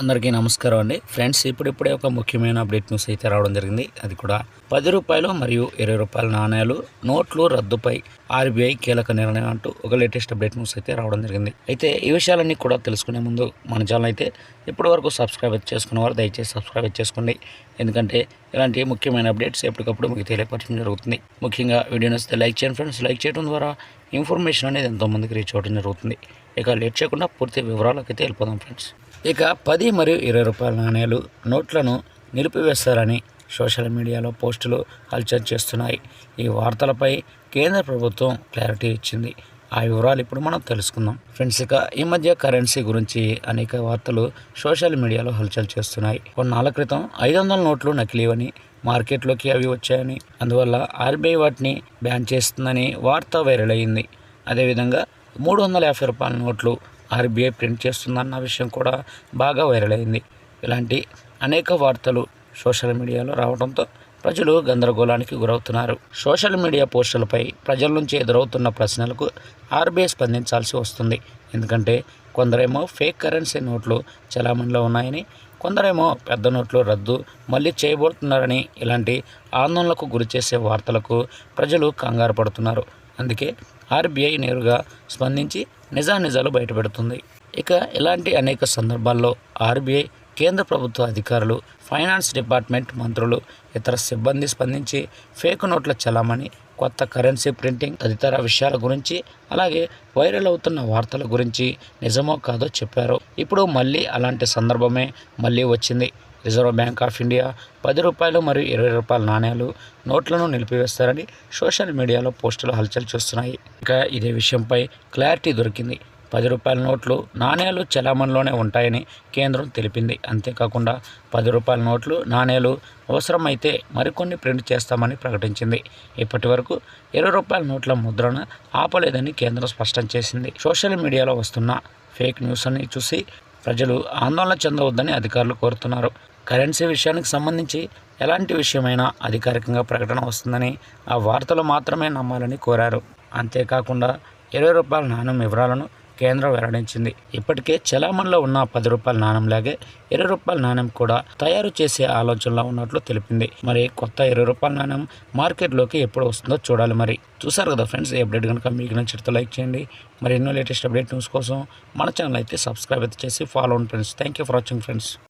అందరికీ నమస్కారం అండి. ఫ్రెండ్స్ ఇప్పుడిప్పుడే ఒక ముఖ్యమైన అప్డేట్ న్యూస్ అయితే రావడం జరిగింది. అది కూడా పది రూపాయలు మరియు ఇరవై రూపాయల నాణ్యాలు నోట్లు రద్దుపై ఆర్బీఐ కీలక నిర్ణయం అంటూ ఒక లేటెస్ట్ అప్డేట్ న్యూస్ అయితే రావడం జరిగింది. అయితే ఈ విషయాలన్నీ కూడా తెలుసుకునే ముందు మన ఛానల్ అయితే ఇప్పటి వరకు సబ్స్క్రైబ్ చేసుకున్న వారు దయచేసి సబ్స్క్రైబ్ చేసుకోండి. ఎందుకంటే ఇలాంటి ముఖ్యమైన అప్డేట్స్ ఎప్పటికప్పుడు మీకు తెలియపరచడం జరుగుతుంది. ముఖ్యంగా వీడియో నచ్చితే లైక్ చేయండి ఫ్రెండ్స్. లైక్ చేయడం ద్వారా ఇన్ఫర్మేషన్ అనేది ఎంతోమందికి రీచ్ అవ్వడం జరుగుతుంది. ఇక లేట్ చేయకుండా పూర్తి వివరాలకు అయితే వెళ్ళిపోదాం ఫ్రెండ్స్. ఇక పది మరియు ఇరవై రూపాయల నాణేలు నోట్లను నిలిపివేస్తారని సోషల్ మీడియాలో పోస్టులు హల్చల్ చేస్తున్నాయి. ఈ వార్తలపై కేంద్ర ప్రభుత్వం క్లారిటీ ఇచ్చింది. ఆ వివరాలు ఇప్పుడు మనం తెలుసుకుందాం. ఫ్రెండ్స్ ఇక ఈ మధ్య కరెన్సీ గురించి అనేక వార్తలు సోషల్ మీడియాలో హల్చల్ చేస్తున్నాయి. కొన్నాళ్ళ క్రితం ఐదు వందల నోట్లు నకిలీవని మార్కెట్లోకి అవి వచ్చాయని అందువల్ల ఆర్బీఐ వాటిని బ్యాన్ చేస్తుందని వార్త వైరల్ అయింది. అదేవిధంగా మూడు వందల యాభై రూపాయల నోట్లు ఆర్బీఐ ప్రింట్ చేస్తుందన్న విషయం కూడా బాగా వైరల్ అయింది. ఇలాంటి అనేక వార్తలు సోషల్ మీడియాలో రావడంతో ప్రజలు గందరగోళానికి గురవుతున్నారు. సోషల్ మీడియా పోస్టులపై ప్రజల నుంచి ఎదురవుతున్న ప్రశ్నలకు ఆర్బీఐ స్పందించాల్సి వస్తుంది. ఎందుకంటే కొందరేమో ఫేక్ కరెన్సీ నోట్లు చలామణిలో ఉన్నాయని కొందరేమో పెద్ద నోట్లు రద్దు మళ్ళీ చేయబోతున్నారని ఇలాంటి ఆందోళనకు గురిచేసే వార్తలకు ప్రజలు కంగారు పడుతున్నారు. అందుకే ఆర్బీఐ నేరుగా స్పందించి నిజానిజాలు బయటపెడుతుంది. ఇక ఇలాంటి అనేక సందర్భాల్లో ఆర్బీఐ కేంద్ర ప్రభుత్వ అధికారులు ఫైనాన్స్ డిపార్ట్మెంట్ మంత్రులు ఇతర సిబ్బంది స్పందించి ఫేక్ నోట్ల చలామణి కొత్త కరెన్సీ ప్రింటింగ్ తదితర విషయాల గురించి అలాగే వైరల్ అవుతున్న వార్తల గురించి నిజమో కాదో చెప్పారు. ఇప్పుడు మళ్ళీ అలాంటి సందర్భమే మళ్ళీ వచ్చింది. రిజర్వ్ బ్యాంక్ ఆఫ్ ఇండియా పది రూపాయలు మరియు ఇరవై రూపాయల నాణ్యాలు నోట్లను నిలిపివేస్తారని సోషల్ మీడియాలో పోస్టులు హల్చల్ చేస్తున్నాయి. ఇక ఇదే విషయంపై క్లారిటీ దొరికింది. పది రూపాయల నోట్లు నాణేలు చలామణిలోనే ఉంటాయని కేంద్రం తెలిపింది. అంతేకాకుండా పది రూపాయల నోట్లు నాణేలు అవసరమైతే మరికొన్ని ప్రింట్ చేస్తామని ప్రకటించింది. ఇప్పటి వరకు ఇరవై రూపాయల నోట్ల ముద్రను ఆపలేదని కేంద్రం స్పష్టం చేసింది. సోషల్ మీడియాలో వస్తున్న ఫేక్ న్యూస్ అని చూసి ప్రజలు ఆందోళన చెందవద్దని అధికారులు కోరుతున్నారు. కరెన్సీ విషయానికి సంబంధించి ఎలాంటి విషయమైనా అధికారికంగా ప్రకటన వస్తుందని ఆ వార్తలు మాత్రమే నమ్మాలని కోరారు. అంతేకాకుండా ఇరవై రూపాయల నాణ్యం వివరాలను కేంద్రం వెల్లడించింది. ఇప్పటికే చలామణిలో ఉన్న పది రూపాయల నాణ్యంలాగే ఇరవై రూపాయల నాణ్యం కూడా తయారు చేసే ఆలోచనలో ఉన్నట్లు తెలిపింది. మరి కొత్త ఇరవై రూపాయల నాణ్యం మార్కెట్లోకి ఎప్పుడు వస్తుందో చూడాలి మరి. చూసారు కదా ఫ్రెండ్స్ ఈ అప్డేట్ కనుక మీకు నచ్చితే లైక్ చేయండి. మరి ఎన్నో లేటెస్ట్ అప్డేట్ న్యూస్ కోసం మన ఛానల్ అయితే సబ్స్క్రైబ్ అయితే చేసి ఫాలో అవ్వండి friends thank you for watching friends